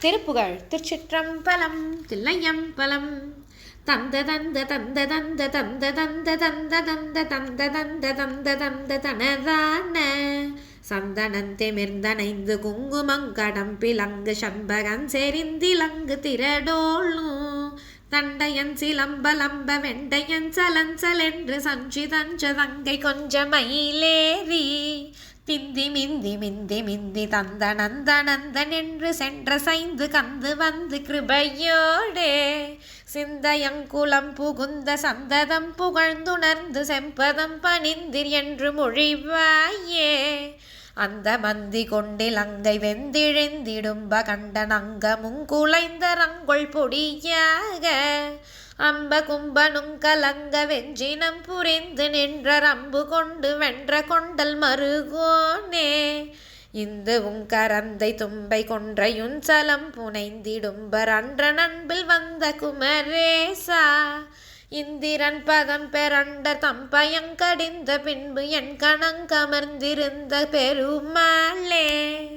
திருப்புகழ் திருச்சிற்றம்பலம் தில்லையம்பலம் தந்த தந்த தந்த தந்த தந்த தந்த தந்த தந்த தந்த தந்த தந்த தந்த தனதான சந்தனந்தெமிர்ந்தனைந்து குங்குமங்கடம் பிலங்கு சண்பகன் செறிந்திலங்கு திரடோளும் தண்டையன் சிலம்பலம்ப வெண்டையன் சலஞ்சலென்று சஞ்சி தஞ்ச தங்கை கொஞ்ச மயிலேறி பிந்தி மிந்தி மிந்தி மிந்தி தந்த நந்த நந்தன் என்று சென்ற சைந்து கந்து வந்து கிருபையோடே. சிந்தையங்குலம் புகுந்த சந்ததம் புகழ்ந்துணர்ந்து செம்பதம் பணிந்திர் என்று மொழிவாயே. அந்த மந்தி கொண்டில் அங்கை வெந்திழிந்திடும்ப கண்டன் நங்கமுங் குலைந்த ரங்கொள் பொடியாக. அம்ப கும்பனும் கலங்க வெஞ்சினம் புரிந்து நின்ற ரம்பு கொண்டு வென்ற கொண்டல் மருகோனே. இந்துவும் கரந்தை தும்பை கொன்றையுன் சலம் புனைந்திடும்பர் அன்ற நண்பில் வந்த குமரேசா. இந்திரன் பதம் பெறண்ட தம்பயங்கடிந்த பின்பு என் கணங்கமர்ந்திருந்த பெருமாளே.